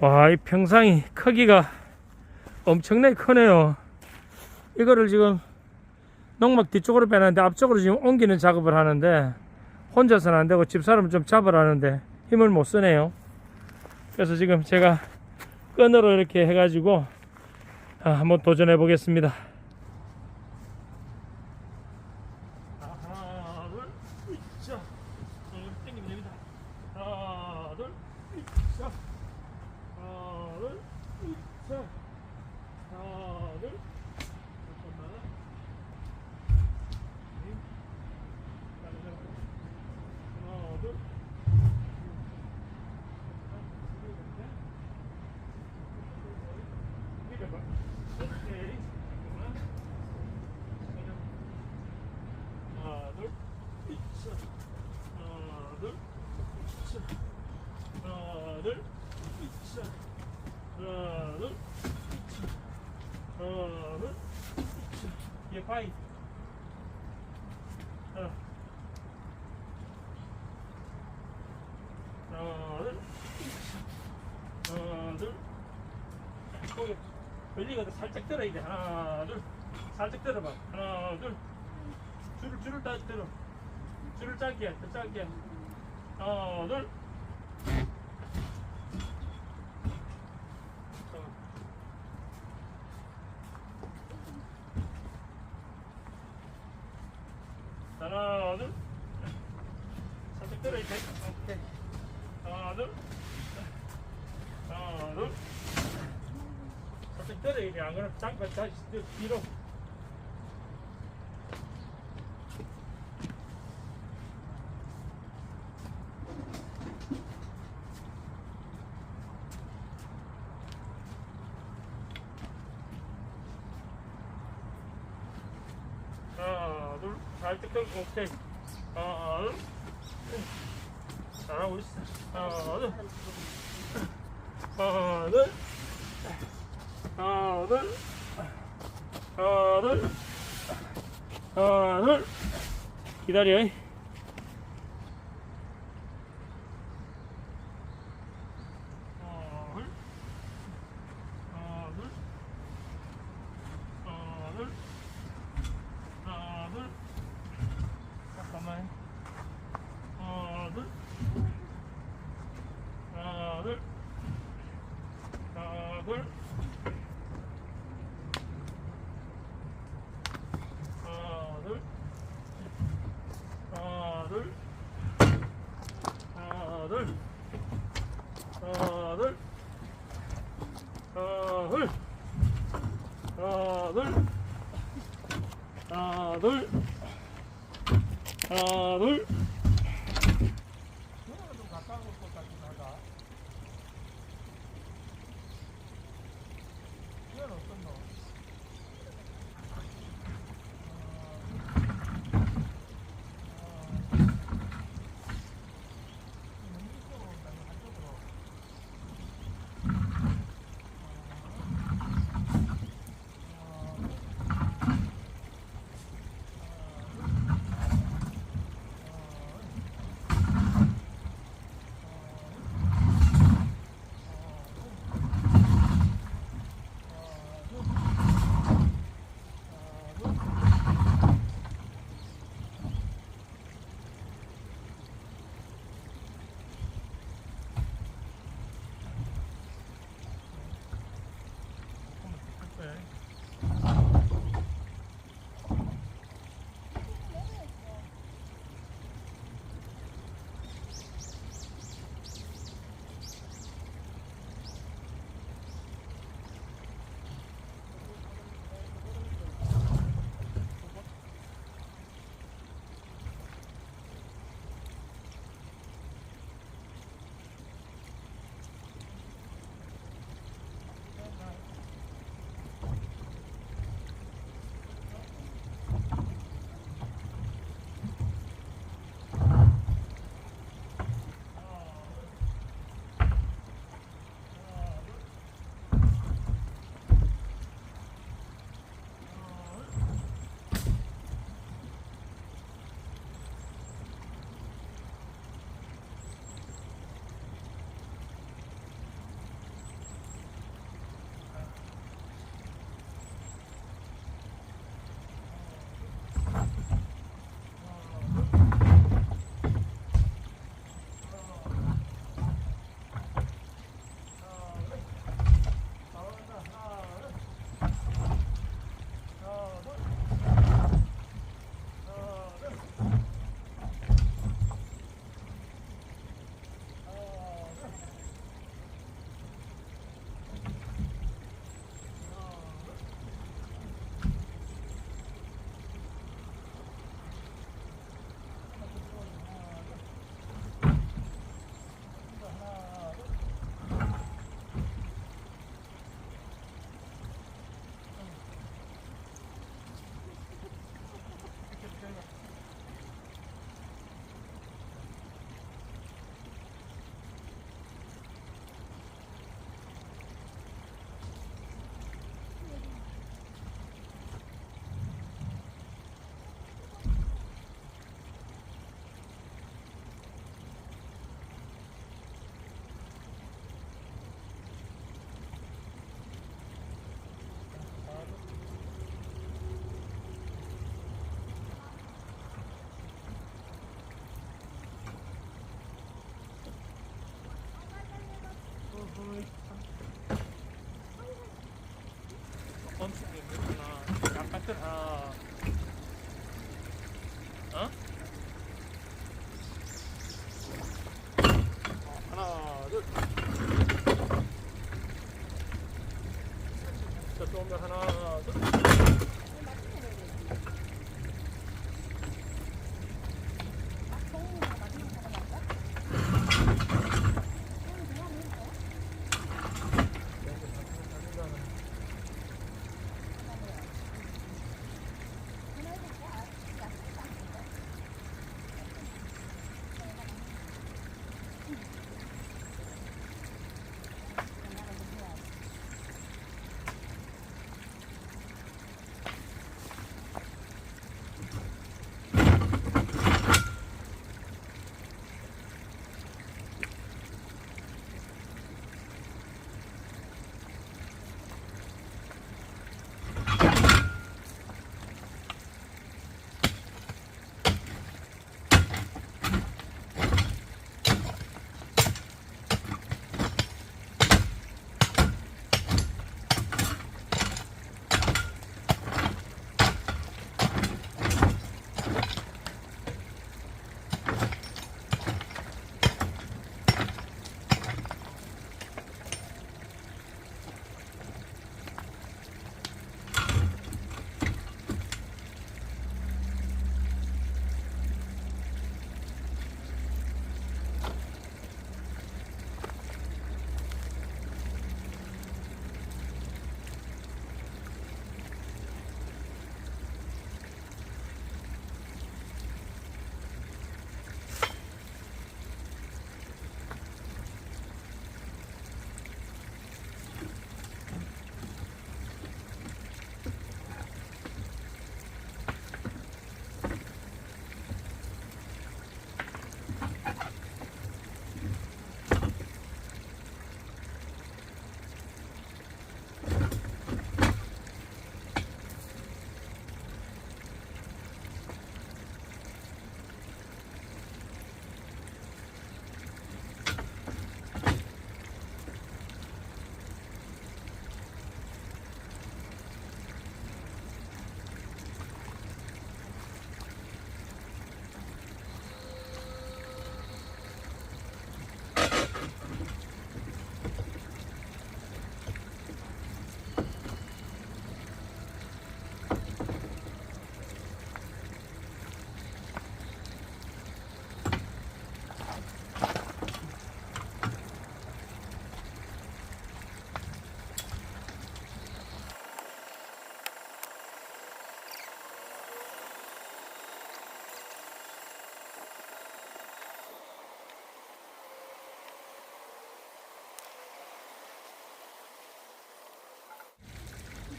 와, 이 평상이 크기가 엄청나게 크네요. 이거를 지금 농막 뒤쪽으로 빼놨는데 앞쪽으로 지금 옮기는 작업을 하는데 혼자서는 안 되고 집사람 좀 잡으라 하는데 힘을 못 쓰네요. 그래서 지금 제가 끈으로 이렇게 해가지고 아, 한번 도전해 보겠습니다. 하나, 둘, 으쌰. 어, 당기면 됩니다. 하나, 둘, 으쌰. 하나, 둘, 으쌰. 하나, 둘. 잠깐만. 네. 하나, 둘. 밀어봐. 오케이. 잠깐만. 하나, 둘, 으쌰. 하나, 둘, 으쌰. 하나, 둘, 으쌰. 하나, 둘, 으쌰. 하나, 둘, 으쌰. 얘 파이. 하나. 하나, 둘, 으쌰. 하나, 둘. 거기 வெளி리가 살짝 들어 이제 하나, 둘. 살짝 들어봐. 하나, 둘. 줄을 줄을 딱 들어. 줄을 짧게, 더 짧게. 하나, 둘. 하나, 둘. 살짝 들어 이제. 오케이. 하나, 둘. 하나, 둘. 그러면 오케이. 하나, 둘. 잘하고 있어. 하나, 둘. 하나, 둘. 하나, 둘. 하나, 둘. 하나, 둘. 기다려. 이. 하나, 둘. 하나, 둘. 하나, 둘. 하나, 둘. 잠깐만. 하나, 둘. 하나, 둘. 하나, 둘. 하나, 둘. 하나, 둘. 하나, 둘. 하나, 둘. 하나, 둘. 하나, 둘. 하나, 둘. 하나, 둘. 자, 조금 더 하나, 둘.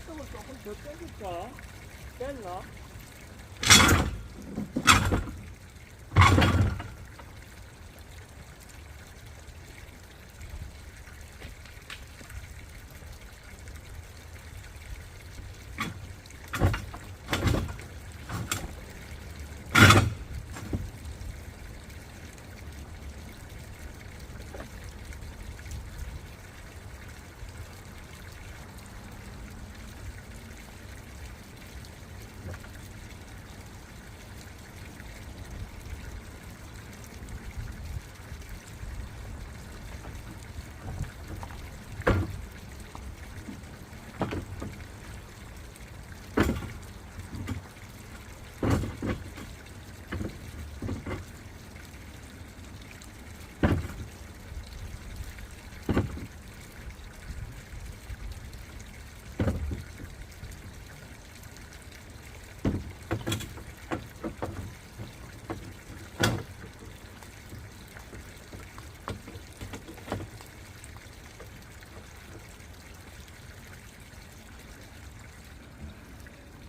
이쪽을 조금 더 빼줄까? 뺐나?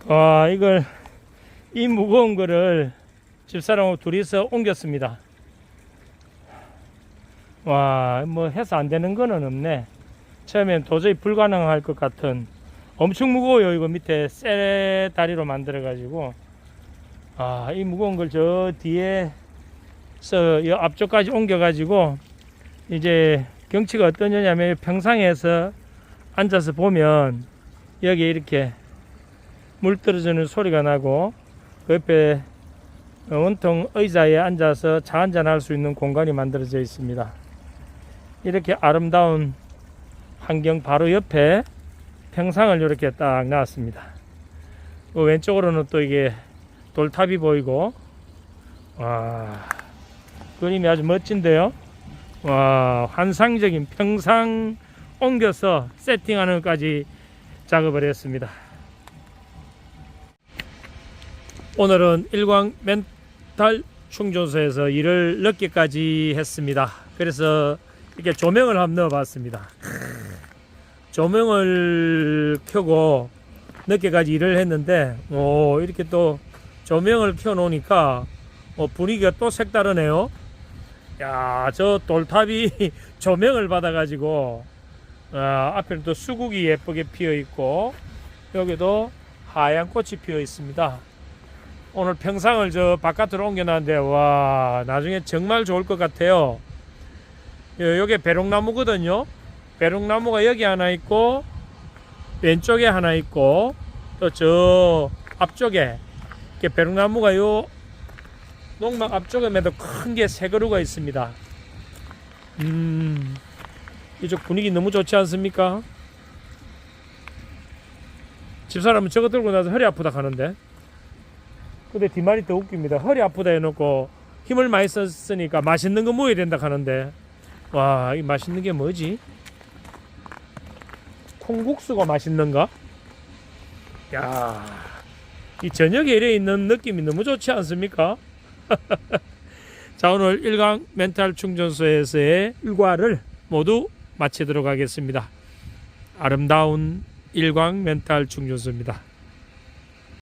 와 이걸 이 무거운 거를 집사람하고 둘이서 옮겼습니다. 와 뭐 해서 안 되는 거는 없네. 처음엔 도저히 불가능할 것 같은 엄청 무거워요. 이거 밑에 쇠 다리로 만들어 가지고 아 이 무거운 걸 저 뒤에서 이 앞쪽까지 옮겨 가지고 이제 경치가 어떠냐면 평상에서 앉아서 보면 여기 이렇게 물 떨어지는 소리가 나고 그 옆에 온통 의자에 앉아서 차 한잔 할 수 있는 공간이 만들어져 있습니다. 이렇게 아름다운 환경 바로 옆에 평상을 이렇게 딱 놨습니다. 그 왼쪽으로는 또 이게 돌탑이 보이고, 와, 그림이 아주 멋진데요. 와, 환상적인 평상 옮겨서 세팅하는 것까지 작업을 했습니다. 오늘은 일광 멘탈 충전소에서 일을 늦게까지 했습니다. 그래서 이렇게 조명을 한번 넣어봤습니다. 조명을 켜고 늦게까지 일을 했는데, 오, 이렇게 또 조명을 켜놓으니까 어, 분위기가 또 색다르네요. 야, 저 돌탑이 조명을 받아가지고, 아, 앞에는 또 수국이 예쁘게 피어 있고, 여기도 하얀 꽃이 피어 있습니다. 오늘 평상을 저 바깥으로 옮겨놨는데, 와, 나중에 정말 좋을 것 같아요. 요- 요게 배롱나무거든요. 배롱나무가 여기 하나 있고, 왼쪽에 하나 있고, 또 저 앞쪽에, 이렇게 배롱나무가 요 농막 앞쪽에도 큰 게 세 그루가 있습니다. 음, 이쪽 분위기 너무 좋지 않습니까? 집사람은 저거 들고 나서 허리 아프다 하는데. 근데 뒷말이 더 웃깁니다. 허리 아프다 해놓고 힘을 많이 썼으니까 맛있는 거 먹어야 된다 하는데. 와, 이 맛있는 게 뭐지? 콩국수가 맛있는가? 야, 이 저녁에 이래 있는 느낌이 너무 좋지 않습니까? 자 오늘 일강 멘탈 충전소에서의 일과를 모두 마치도록 하겠습니다. 아름다운 일광 멘탈 충전소입니다.